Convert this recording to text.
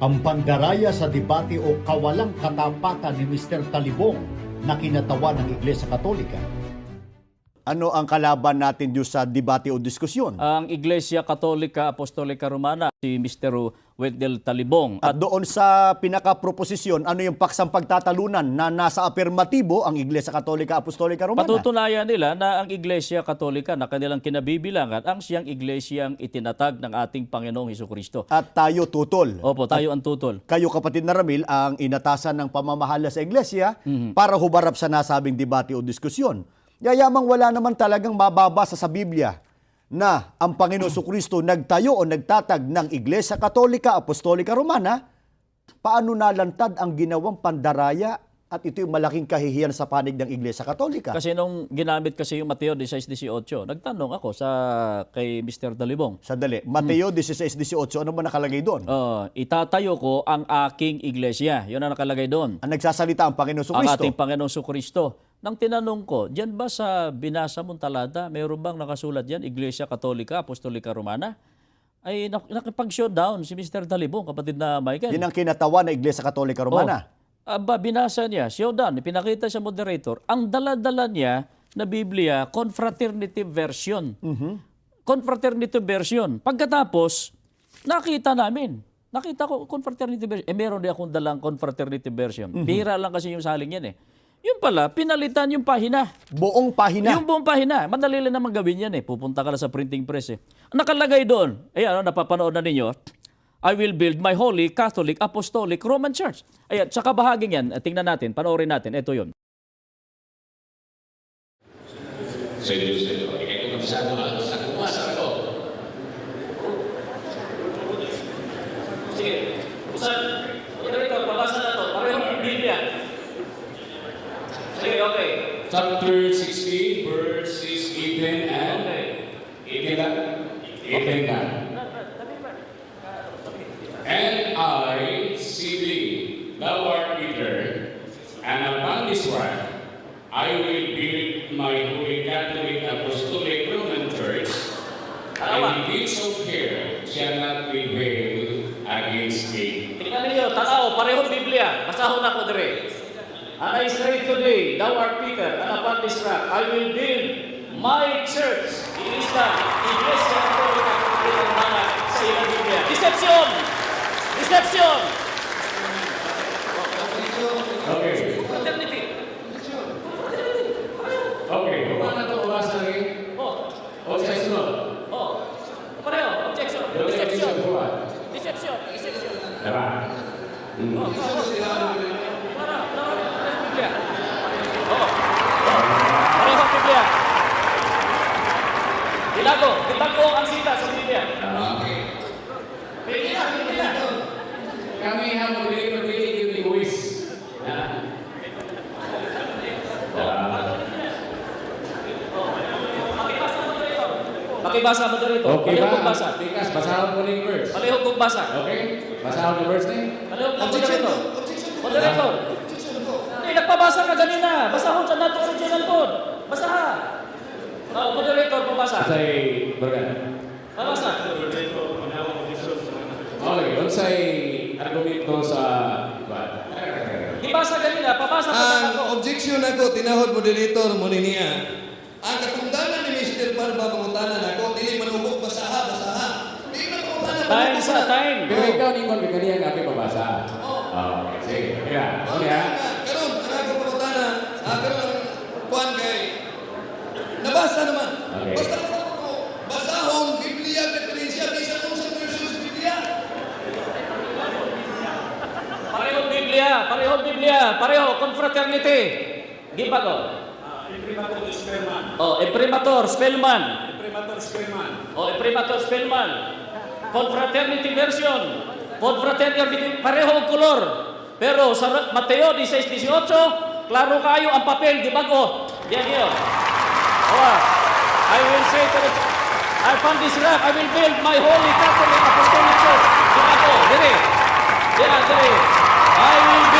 Ang pandaraya sa debate o kawalang katapatan ni Mr. Talibong na kinatawa ng Iglesia Katolika. Ano ang kalaban natin dito sa debate o diskusyon? ang Iglesia Katolika Apostolika Romana, si Mr. Wendell Talibong. At doon sa pinaka-proposisyon, ano yung paksang pagtatalunan na nasa afirmatibo ang Iglesia Katolika Apostolika Romana? Patutunayan nila na ang Iglesia Katolika na kanilang kinabibilangan ang siyang iglesiyang itinatag ng ating Panginoong Heso Kristo. At tayo tutol. Opo, tayo ang tutol. Kayo kapatid na Ramil ang inatasan ng pamamahala sa Iglesia Mhm. para hubarap sa nasabing debate o diskusyon. Yayamang wala naman talagang mababasa sa Biblia na ang Panginoon Kristo nagtayo o nagtatag ng Iglesia Katolika Apostolika Romana, paano nalantad ang ginawang pandaraya at ito yung malaking kahihiyan sa panig ng Iglesia Katolika? Kasi nung ginamit kasi yung Mateo 16-18, nagtanong ako sa kay Mr. Talibong, Sandali, Mateo 16-18, ano ba nakalagay doon? uh, itatayo ko ang aking iglesia. Yun ang nakalagay doon. Ang nagsasalita ang Panginoon ang Kristo. ating Panginoong Kristo. Nang tinanong ko, diyan ba sa binasa mong talata, mayroon bang nakasulat diyan, Iglesia Katolika, Apostolika Romana? Ay nak- nakipag-showdown si Mr. Talibong, kapatid na Michael. Yun ang kinatawa ng Iglesia Katolika Romana. Oh, aba, binasa niya, showdown, pinakita sa moderator, ang dala-dala niya na Biblia, Confraternity Version. Confraternity Version. Pagkatapos, nakita namin. Nakita ko, Confraternity Version. Eh, meron din akong dalang Confraternity Version. Bihira lang kasi yung saling yan eh. Yun pala, pinalitan yung pahina. Buong pahina. Yung buong pahina. Madali lang naman gawin yan eh. Pupunta ka lang sa printing press eh. Nakalagay doon, ayan, ano, napapanood na ninyo, I will build my holy, Catholic, Apostolic, Roman Church. Ayan, sa kabahaging yan, eh, tingnan natin, panoorin natin, ito yun. Sa Diyos ito. Ikay ko kabisado ako sa kumasa ko. Sige, usan. Moderator, babasa na to. Parehong Biblia. Sige, okay. Chapter 16, verses 18 and 18 lang. 18 lang. And I see thee, thou art Peter, and upon this rock I will build my holy Catholic Apostolic Roman Church, and the gates of hell shall not prevail against it. Tingnan ninyo, tanaw, parehong Biblia. Basahon ako dire. And I say today, thou art Peter, and upon this rock I will build my church. Ilista, Iglesia Católica Romana sa ilang Biblia. Deception! Deception! Okay. Fraternity. Okay. Kung na ito, umasa lagi. Oh, O sa sunod. oh. Pareho, objection. Deception. Deception. Deception. Diba? Oh, oh, oh. Para, para, parehong Biblia. Oh. Parehong Biblia. Tinago, tinago ang sita sa Biblia. Okay. Pwede na, pwede na. Kami have a very particular wish. Na. Pakibasa mo dito. Okay ba? kong basa. Tikas, basahan mo na yung verse. Palihog kong basa. Okay? Basahan mo verse na yun. Palihog kong moderator. Moderator. Hindi, nagpabasa ka ganina. Basahon sa nato original code. Basaha. Oh, moderator, pabasa. Unsay, bergana. Pabasa. Okay, unsay argumento sa... Ibasa ganina, pabasa pa Ang ako. objection ako, tinahod moderator mo niya. Ang katungdanan ni Mr. Barba pangutanan ako, dili manubok basaha, basaha. Di man pangutanan Time sa time. Pero ikaw ni Mon, may kaniyang aking mabasa. Oh, okay, sige. Kaya, Oh, okay ha? karon ang ako pangutanan, ah, karon ang kuan kay nabasa naman. Okay. Basta ako ko, basahon Biblia referensya bisan kung sa version sa Biblia. Pareho Biblia, pareho Biblia, pareho confraternity. Gibago. Oh, imprimatur, spellman. Oh, imprimatur, spellman. Confraternity version. Confraternity, pareho ang kolor. Pero sa Mateo 16-18, klaro kayo ang papel, gibago. Yan yun. Oh, I will say to the upon this rock, I will build my holy Catholic Apostolic Church. Gibago, dire. Yan, dire. I will build